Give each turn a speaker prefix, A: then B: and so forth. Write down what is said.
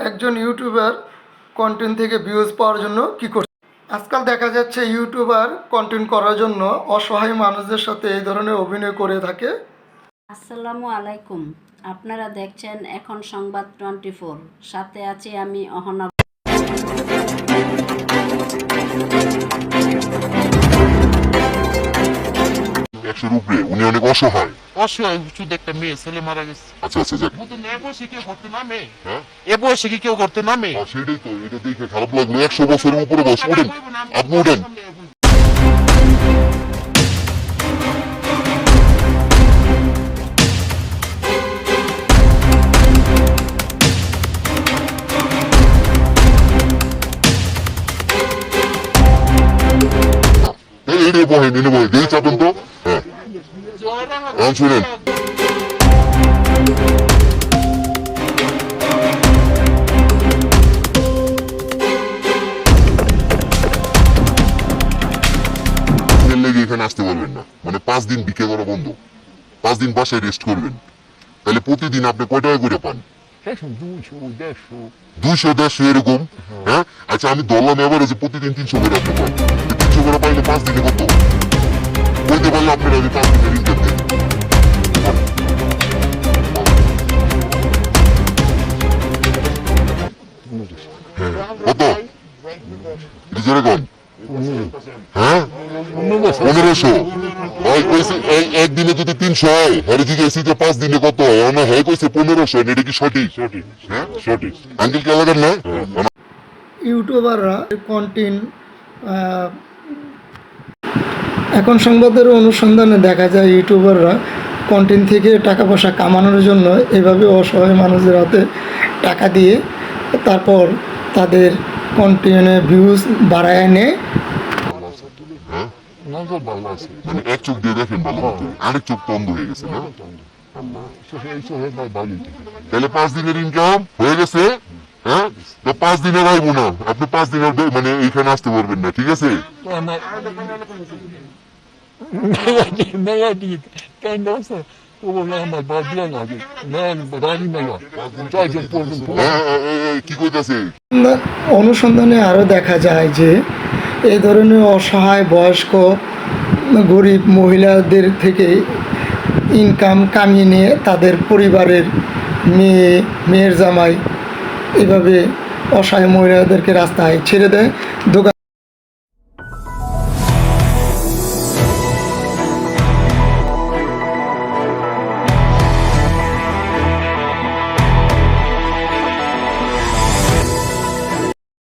A: একজন YouTuber content থেকে views পাওয়ার জন্য কি করছে? আজকাল দেখা যাচ্ছে ইউটিউবার কন্টেন্ট করার জন্য অসহায় মানুষদের সাথে এই ধরনের অভিনয় করে থাকে।
B: আসসালামু আলাইকুম। আপনারা দেখছেন এখন সংবাদ টোয়েন্টি সাথে আছি আমি অহনা।
C: একশোর উপরে উনি অনেক অসহায়।
D: অসহায় শুধু একটা মেয়ে ছেলে মারা গেছে।
C: আচ্ছা আচ্ছা যাক।
D: নতুন এ বয়সে কেউ করতে নামে?
C: হ্যাঁ?
D: এ বয়সে কি কেউ করতে নামে?
C: সেটাই তো এটা দেখে খারাপ লাগল একশো বছরের উপরে বয়স। ওঠেন আপনি ওঠেন এই এই রে বহেন এনে বহেন দিয়ে চাপেন তো। হ্যাঁ এখন শুনেন এখানে আসতে পারবেন না। মানে পাঁচ দিন বিক্রি করা বন্ধ। পাঁচ দিন বাসায় রেস্ট করবেন। তাহলে প্রতিদিন আপনি কয় টাকা করে পান? দুইশো, দেড়শো, এরকম। হ্যাঁ? আচ্ছা আমি ধরলাম এবারে যে প্রতিদিন তিনশো করে আপনি পান। তিনশো করে পাইলে পাঁচ দিনে কত? বলতে পারলে আপনার আমি পাঁচ দেন হ্যাঁ, কত রিজারে কম হ্যাঁ পনেরোশো একদিনে যদি তিনশো হয় হ্যাঁ যে পাঁচ দিনে কত হয় না হ্যাঁ কইছে পনেরোশো এটা কি সঠিক হ্যাঁ সঠিক আঙ্কেল কে লাগান না
A: ইউটিউবাররা কন্টেন্ট এখন সংবাদের অনুসন্ধানে দেখা যায় ইউটিউবাররা কন্টেন্ট থেকে টাকা পয়সা কামানোর জন্য এভাবে অসহায় মানুষদের হাতে টাকা দিয়ে তারপর তাদের কন্টেন্টে ভিউজ বাড়ায় নেয়
C: হ্যাঁ মানে এক চোখ দিয়ে দেখেন ভালো আরেক চোখ বন্ধ হয়ে গেছে না? তাহলে পাঁচ দিনের ইনকাম হয়ে গেছে। হ্যাঁ? তো পাঁচ দিনের আইবো না। আপনি পাঁচ দিনের মানে এইখানে আসতে পারবেন না ঠিক আছে?
A: অনুসন্ধানে আরও দেখা যায় যে এই ধরনের অসহায় বয়স্ক গরিব মহিলাদের থেকে ইনকাম কামিয়ে নিয়ে তাদের পরিবারের মেয়ে মেয়ের জামাই এভাবে অসহায় মহিলাদেরকে রাস্তায় ছেড়ে দেয়। দোকান